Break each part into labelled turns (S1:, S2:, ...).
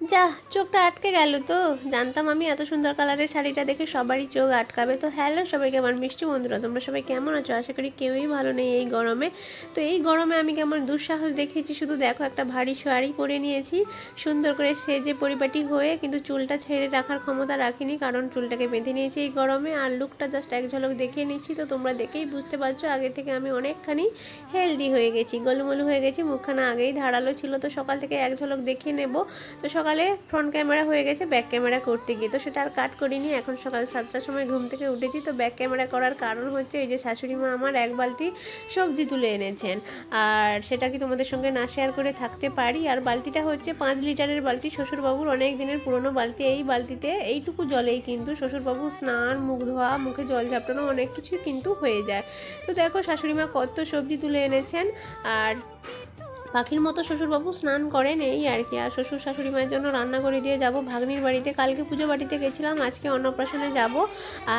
S1: যা, চোখটা আটকে গেল তো। জানতাম আমি এত সুন্দর কালারের শাড়িটা দেখে সবারই চোখ আটকাবে। তো হ্যালো সবাইকে, আমার মিষ্টি বন্ধুরা, তোমরা সবাই কেমন আছো? আশা করি কেউই ভালো নেই এই গরমে। তো এই গরমে আমি কেমন দুঃসাহস দেখেছি শুধু দেখো একটা ভারী শাড়ি পরে নিয়েছি, সুন্দর করে সেজে পরিপাটি হয়ে, কিন্তু চুলটা ছেড়ে রাখার ক্ষমতা রাখিনি, কারণ চুলটাকে বেঁধে নিয়েছি এই গরমে, আর লুকটা জাস্ট এক ঝলক দেখিয়ে নিচ্ছি। তো তোমরা দেখেই বুঝতে পারছ, আগে থেকে আমি অনেকখানি হেলদি হয়ে গেছি, গলুমলু হয়ে গেছি, মুখখানা আগেই ধারালো ছিল। তো সকাল থেকে এক ঝলক দেখিয়ে নেব। তো সকালে ফ্রন্ট ক্যামেরা হয়ে গেছে ব্যাক ক্যামেরা করতে গিয়ে। তো সেটা আর কাট করিনি, এখন সকাল সাতটার সময় ঘুম থেকে উঠেছি। তো ব্যাক ক্যামেরা করার কারণ হচ্ছে, এই যে শাশুড়ি মা আমার এক বালতি সবজি তুলে এনেছেন। আর সেটা কি তোমাদের সঙ্গে না শেয়ার করে থাকতে পারি? আর বালতিটা হচ্ছে পাঁচ লিটারের বালতি। শ্বশুরবাবুর অনেক দিনের পুরনো বালতি। এই বালতিতে এইটুকু জলেই কিন্তু শ্বশুরবাবু স্নান, মুখ ধোয়া, মুখে জল ঝাপটানো অনেক কিছু কিন্তু হয়ে যায়। তো দেখো, শাশুড়ি মা কত সবজি তুলে এনেছেন। আর পাখির মতো শ্বশুরবাবু স্নান করেন, এই আর কি। আর শ্বশুর শাশুড়ি মায়ের জন্য রান্না করে দিয়ে যাব, ভাগ্নির বাড়িতে। কালকে পুজো বাড়িতে গেছিলাম, আজকে অন্নপ্রাশনে যাব।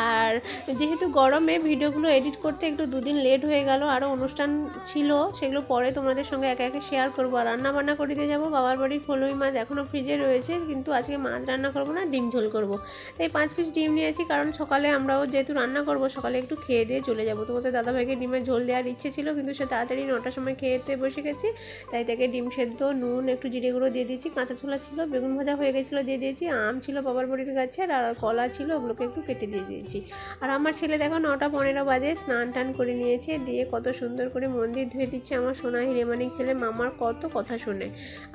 S1: আর যেহেতু গরমে ভিডিওগুলো এডিট করতে একটু দুদিন লেট হয়ে গেল আরও অনুষ্ঠান ছিল, সেগুলো পরে তোমাদের সঙ্গে একে একে শেয়ার করব। আর রান্না বান্না করে দিয়ে যাব, বাবার বাড়ির ফলুই মাছ এখনও ফ্রিজে রয়েছে, কিন্তু আজকে মাছ রান্না করব না, ডিম ঝোল করব। তাই পাঁচ পিস ডিম নিয়েছি, কারণ সকালে আমরাও যেহেতু রান্না করব, সকালে একটু খেয়ে দিয়ে চলে যাব। তোমাদের দাদাভাইকে ডিমের ঝোল দেওয়ার ইচ্ছে ছিল, কিন্তু সে তাড়াতাড়ি নটার সময় খেতে বসে গেছি তাই তাকে ডিম সেদ্ধ, নুন, একটু জিরে গুঁড়ো দিয়ে দিয়েছি। কাঁচা ছোলা ছিল, বেগুন ভাজা হয়ে গেছিল, দিয়ে দিয়েছি। আম ছিল বাবার বাড়ির গাছে আর কলা ছিল, ওগুলোকে একটু কেটে দিয়ে দিয়েছি। আর আমার ছেলে দেখো নটা পনেরো বাজে স্নান টান করে নিয়েছে, দিয়ে কত সুন্দর করে মন্দির ধুয়ে দিচ্ছে আমার সোনা হিরেমানিক ছেলে, মামার কত কথা শুনে।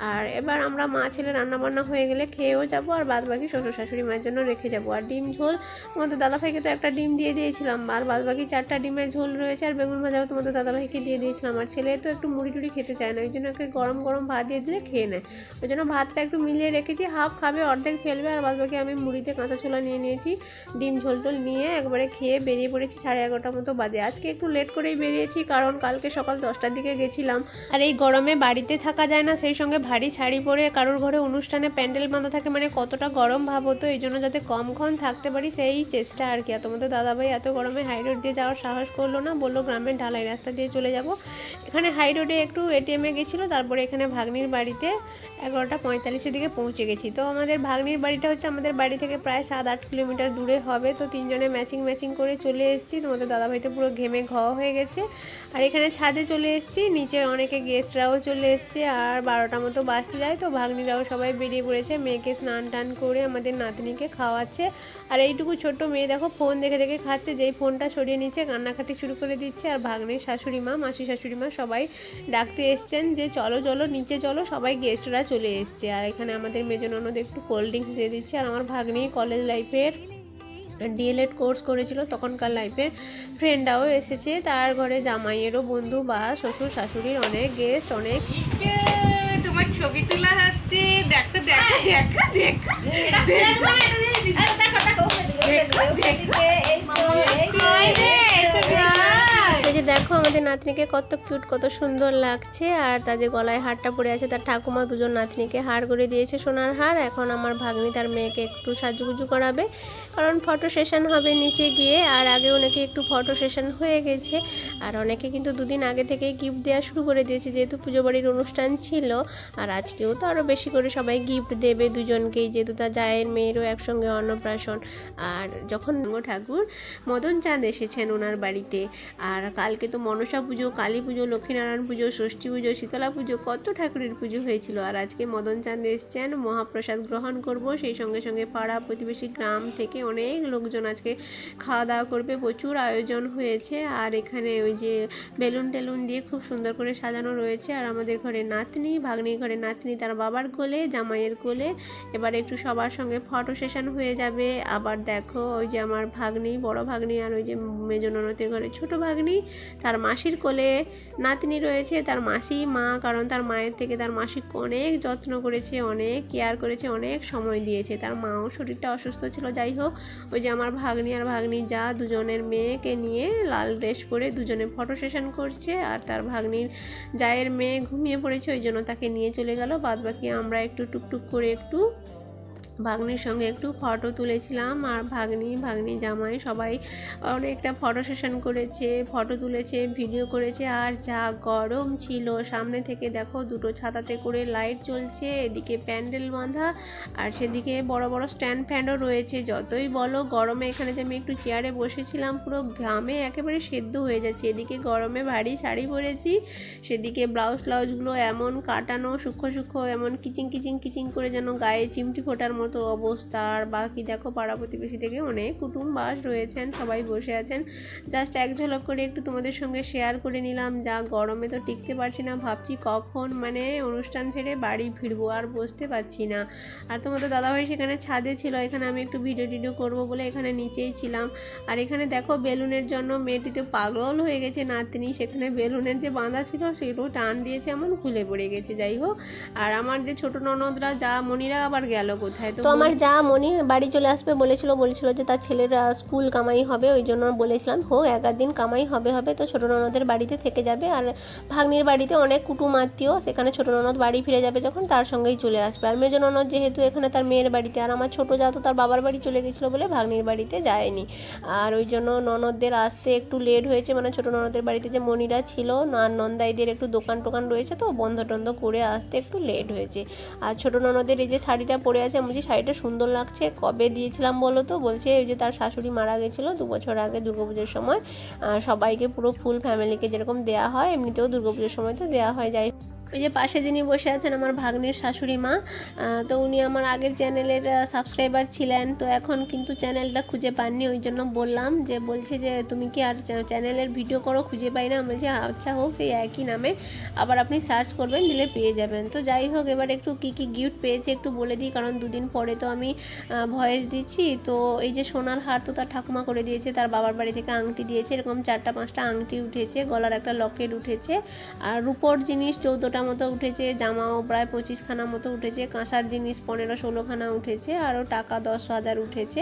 S1: আর এবার আমরা মা ছেলে রান্না বান্না হয়ে গেলে খেয়েও যাব, আর বাদ বাকি শ্বশুর শাশুড়ি মায়ের জন্য রেখে যাব। আর ডিম ঝোল, তোমাদের দাদাভাইকে তো একটা ডিম দিয়ে দিয়েছিলাম, আর বাদ বাকি চারটা ডিমের ঝোল রয়েছে, আর বেগুন ভাজাও তোমাদের দাদাভাইকে দিয়ে দিয়েছিলাম। আর ছেলে তো একটু মুড়ি টুড়ি খেতে চায় না, ওই জন্য ওকে গরম গরম ভাত দিয়ে দিলে খেয়ে নেয়। ওই জন্য ভাতটা একটু মিলিয়ে রেখেছি, হাফ খাবে, অর্ধেক ফেলবে, আর বাদ বাকি আমি মুড়িতে কাঁচা ছোলা নিয়ে নিয়েছি, ডিম ঝোল টোল নিয়ে একবারে খেয়ে বেরিয়ে পড়েছি সাড়ে এগারোটার মতো বাজে। আজকে একটু লেট করেই বেরিয়েছি, কারণ কালকে সকাল দশটার দিকে গেছিলাম। আর এই গরমে বাড়িতে থাকা যায় না, সেই সঙ্গে ভারী শাড়ি পরে কারোর ঘরে অনুষ্ঠানে প্যান্ডেল বাঁধা থাকে মানে কতটা গরম ভাব হতো, এই জন্য যাতে কমক্ষণ থাকতে পারি সেই চেষ্টা আর কি। আর তোমাদের দাদাভাই এত গরমে হাই রোড দিয়ে যাওয়ার সাহস করল না, বলল গ্রামের ঢালাই রাস্তা দিয়ে চলে যাব। এখানে হাই রোডে একটু এটিএমে গেছিল তারপরে এখানে ভাগ্নির বাড়িতে এগারোটা পঁয়তাল্লিশের দিকে পৌঁছে গেছি। তো আমাদের ভাগ্নির বাড়িটা হচ্ছে আমাদের বাড়ি থেকে প্রায় সাত আট কিলোমিটার দূরে হবে। তো তিনজনে ম্যাচিং ম্যাচিং করে চলে এসেছি। তোমাদের দাদাভাই তো পুরো ঘেমে ঘ হয়ে গেছে। আর এখানে ছাদে চলে এসেছি। নিচে অনেকে গেস্টরাও চলে এসছে। আর বারোটা মতো বাঁচতে যায়। তো ভাগ্নিরাও সবাই বেরিয়ে পড়েছে। মেয়েকে স্নান টান করে আমাদের নাতনিকে খাওয়াচ্ছে। আর এইটুকু ছোট্ট মেয়ে দেখো, ফোন দেখে দেখে খাচ্ছে। যেই ফোনটা সরিয়ে নিচ্ছে, কান্নাকাটি শুরু করে দিচ্ছে। আর ভাগ্নির শাশুড়ি মা মাসি শাশুড়ি মা সবাই ডাকতে এসছেন। যে চলো চলো নিচে চলো সবাই গেস্টরা চলে এসছে। আর এখানে আমাদের মেজন ননদ একটু কোল্ড ড্রিঙ্কস দিয়ে দিচ্ছে। আর আমার ভাগ্নি কলেজ লাইফের ডিএলএড কোর্স করেছিল তখনকার লাইফের ফ্রেন্ডরাও এসেছে। তার ঘরে জামাইয়েরও বন্ধু বা শ্বশুর শাশুড়ির অনেক গেস্ট অনেক
S2: তোমার ছবি তোলা হচ্ছে। দেখো দেখো দেখো দেখো দেখো। দেখো দেখো এই ছবি তোলা হচ্ছে।
S1: এই যে দেখো আমাদের নাতনিকে কত কিউট, কত সুন্দর লাগছে। আর তার যে গলায় হারটা পরে আছে, তার ঠাকুমা দুজন নাতনিকে হার করে দিয়েছে সোনার হার। এখন আমার ভাগ্নি তার মেয়েকে একটু সাজুগুজু করাবে। কারণ ফটো সেশন হবে নিচে গিয়ে, আর আগে অনেকে একটু ফটো সেশন হয়ে গেছে। আর অনেকে কিন্তু দুদিন আগে থেকেই গিফট দেওয়া শুরু করে দিয়েছে, যেহেতু পুজো বাড়ির অনুষ্ঠান ছিল। আর আজকেও তো আরও বেশি করে সবাই গিফট দেবে দুজনকেই, যেহেতু তার জায়ের মেয়েরও একসঙ্গে অন্নপ্রাশন। আর যখন ঠাকুর মদন চাঁদ এসেছেন ওনার বাড়িতে, আর কালকে তো মনসা পুজো, কালী পুজো, লক্ষ্মীনারায়ণ পুজো, ষষ্ঠী পুজো, শীতলা পুজো, কত ঠাকুরের পুজো হয়েছিল। আর আজকে মদন চাঁদ এসছেন, মহাপ্রসাদ গ্রহণ করব। সেই সঙ্গে সঙ্গে পাড়া প্রতিবেশী গ্রাম থেকে অনেক লোকজন আজকে খাওয়া দাওয়া করবে। প্রচুর আয়োজন হয়েছে। আর এখানে ওই যে বেলুন টেলুন দিয়ে খুব সুন্দর করে সাজানো রয়েছে। আর আমাদের ঘরে নাতনি, ভাগ্নির ঘরে নাতনি, তার বাবার কোলে, জামাইয়ের কোলে। এবার একটু সবার সঙ্গে ফটো সেশন হয়ে যাবে। আবার দেখো ওই যে আমার ভাগ্নি, বড় ভাগ্নি, আর ওই যে মেজন ননদের ঘরে ছোট ভাগ্নি তার মাসির কোলে নাতনি রয়েছে, তার মাসি মা, কারণ তার মায়ের থেকে তার মাসি অনেক যত্ন করেছে, অনেক কেয়ার করেছে, অনেক সময় দিয়েছে। তার মাও শরীরটা অসুস্থ ছিল, যাই হোক, ওই যে আমার ভাগ্নি আর ভাগ্নি যা দুজনের মেয়েকে নিয়ে লাল ড্রেস পরে দুজনে ফটো সেশন করছে, আর তার ভাগ্নির জায়ের মেয়ে ঘুমিয়ে পড়েছে, ওই জন্য তাকে নিয়ে চলে গেল। বাদ বাকি আমরা একটু টুকটুক করে একটু
S3: ভাগ্নির সঙ্গে একটু ফটো তুলেছিলাম আর ভাগ্নি ভাগ্নি জামাই সবাই অনেকটা ফটো সেশন করেছে ফটো তুলেছে ভিডিও করেছে আর যা গরম ছিল। সামনে থেকে দেখো দুটো ছাতাতে করে লাইট জ্বলছে, এদিকে প্যান্ডেল বাঁধা আর সেদিকে বড় বড় স্ট্যান্ড ফ্যানও রয়েছে। যতই বলো গরমে এখানে যে আমি একটু চেয়ারে বসেছিলাম, পুরো ঘামে একেবারে সেদ্ধ হয়ে যাচ্ছে। এদিকে গরমে ভারী শাড়ি পরেছি, সেদিকে ব্লাউজ ট্লাউজগুলো এমন কাটানো, সূক্ষ্ম সূক্ষ্ম, এমন কিচিং কিচিং কিচিং করে যেন গায়ে চিমটি ফোটার মতো অবস্থা। আর বাকি দেখো পাড়া প্রতিবেশী থেকে অনেক কুটুম বাস রয়েছেন, সবাই বসে আছেন। জাস্ট এক ঝলক করে একটু তোমাদের সঙ্গে শেয়ার করে নিলাম। যা গরমে তো টিকতে পারছি না, ভাবছি কখন মানে অনুষ্ঠান ছেড়ে বাড়ি ফিরবো, আর বসতে পারছি না। আর তোমাদের দাদাভাই সেখানে ছাদে ছিল, এখানে আমি একটু ভিডিও টিডিও করব বলে এখানে নিচেই ছিলাম। আর এখানে দেখো বেলুনের জন্য মেয়েটি তো পাগল হয়ে গেছে, নাতনি সেখানে বেলুনের যে বাঁধা ছিল সেগুলো টান দিয়েছে, এমন খুলে পড়ে গেছে, যাই হোক। আর আমার যে ছোট ননদরা যা মনিরা আবার গেল কোথায়? তো
S1: আমার যা মনি বাড়ি চলে আসবে বলেছিল বলেছিল যে তার ছেলের স্কুল কামাই হবে, ওই জন্য বলেছিলাম, হোক আধ দিন কামাই হবে হবে। তো ছোটো ননদের বাড়িতে থেকে যাবে আর ভাগ্নির বাড়িতে অনেক কুটুম আত্মীয়, সেখানে ছোটো ননদ বাড়ি ফিরে যাবে যখন তার সঙ্গেই চলে আসবে। আর মেজো ননদ যেহেতু এখানে তার মেয়ের বাড়িতে, আর আমার ছোটো যা তো তার বাবার বাড়ি চলে গেছিল বলে ভাগ্নির বাড়িতে যায়নি। আর ওই জন্য ননদদের আসতে একটু লেট হয়েছে মানে ছোটো ননদের বাড়িতে যে মনিরা ছিল, আর নন্দাইদের একটু দোকান টোকান রয়েছে, তো বন্ধ টন্ধ করে আসতে একটু লেট হয়েছে। আর ছোটো ননদের এই যে শাড়িটা পরে আছে, আমি শাড়িটা সুন্দর লাগছে। কবে দিয়েছিলাম বলো তো? বলছে ওই যে তার শাশুড়ি মারা গেছিল দু বছর আগে দুর্গাপুজোর সময়। সবাইকে পুরো ফুল ফ্যামিলিকে যেরকম দেওয়া হয়, এমনিতেও দুর্গাপুজোর সময় তো দেওয়া হয় যাই ওই যে পাশে যিনি বসে আছেন আমার ভাগ্নির শাশুড়ি মা তো উনি আমার আগের চ্যানেলের সাবস্ক্রাইবার ছিলেন। তো এখন কিন্তু চ্যানেলটা খুঁজে পাননি, ওই জন্য বললাম যে, বলছে যে, তুমি কি আর চ্যানেলের ভিডিও করো, খুঁজে পাই না? বলছি আচ্ছা হোক, সেই একই নামে। আবার আপনি সার্চ করবেন, দিলে পেয়ে যাবেন। তো যাই হোক, এবার একটু কী কী গিফট পেয়েছে একটু বলে দিই, কারণ দুদিন পরে তো আমি ভয়েস দিচ্ছি। তো এই যে সোনার হার তো তার ঠাকুমা করে দিয়েছে, তার বাবার বাড়ি থেকে আংটি দিয়েছে, এরকম চারটা পাঁচটা আংটি উঠেছে, গলার একটা লকেট উঠেছে। আর রূপোর জিনিস চৌদ্দটা মতো উঠেছে, জামাও প্রায় পঁচিশখানা মতো উঠেছে, কাঁসার জিনিস পনেরো ষোলোখানা উঠেছে, আরও টাকা দশ হাজার উঠেছে।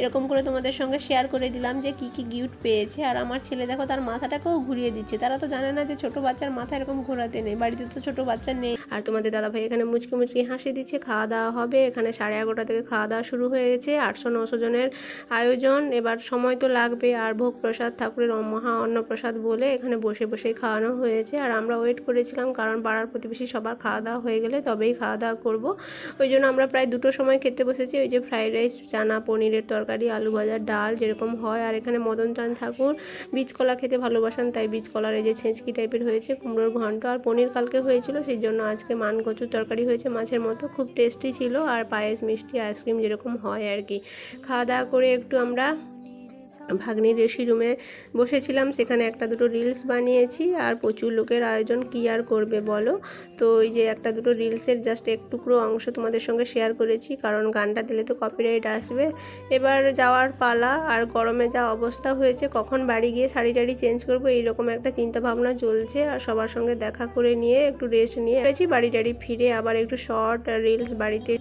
S1: এরকম করে তোমাদের সঙ্গে শেয়ার করে দিলাম যে কি কি গিফট পেয়েছে। আর আমার ছেলে দেখো, তার মাথাটাকেও ঘুরিয়ে দিচ্ছে। তারা তো জানে না যে ছোট বাচ্চার মাথা এরকম ঘোরাতে নেই, বাড়িতে তো ছোট বাচ্চা নেই। আর তোমাদের দাদাভাই এখানে মুচকি মুচকি হাসি দিচ্ছে, খাওয়া দাওয়া হবে। এখানে সাড়ে এগারোটা থেকে খাওয়া দাওয়া শুরু হয়ে গেছে আটশো নশো জনের আয়োজন। এবার সময় তো লাগবে, আর ভোগ প্রসাদ, ঠাকুরের মহা অন্নপ্রসাদ বলে এখানে বসে বসে খাওয়ানো হয়েছে। আর আমরা ওয়েট করেছিলাম, কারণ পাড়ার প্রতিবেশী সবার খাওয়া দাওয়া হয়ে গেলে তবেই খাওয়া দাওয়া করব। ওই জন্য আমরা প্রায় দুটো সময় খেতে বসেছি। ওই যে ফ্রাইড রাইস চানা, পনিরের তরকারি, আলু ভাজা ডাল যেরকম হয়। আর এখানে মদন চাঁদ ঠাকুর বীজকলা খেতে ভালোবাসেন, তাই বীজকলার এই যে ছেঁচকি টাইপের হয়েছে, কুমড়োর ঘন্ট। আর পনির কালকে হয়েছিল, সেই জন্য আজকে মান কচুর তরকারি হয়েছে। মাছের মতো খুব টেস্টি ছিল। আর পায়েস, মিষ্টি আইসক্রিম যেরকম হয় আর কি। খাওয়া দাওয়া করে একটু আমরা ভাগ্নির রেসি রুমে বসেছিলাম, সেখানে একটা দুটো রিলস বানিয়েছি আর প্রচুর লোকের আয়োজন কী আর করবে বলো? তো ওই যে একটা দুটো রিলসের জাস্ট একটুকরো অংশ তোমাদের সঙ্গে শেয়ার করেছি, কারণ গানটা দিলে তো কপিরাইট আসবে। এবার যাওয়ার পালা আর গরমে যা অবস্থা হয়েছে, কখন বাড়ি গিয়ে শাড়ি টাড়ি চেঞ্জ করব, এইরকম একটা চিন্তা ভাবনা চলছে। আর সবার সঙ্গে দেখা করে নিয়ে একটু রেস্ট নিয়ে গেছি বাড়ি টাড়ি ফিরে আবার একটু শর্ট রিলস বাড়িতে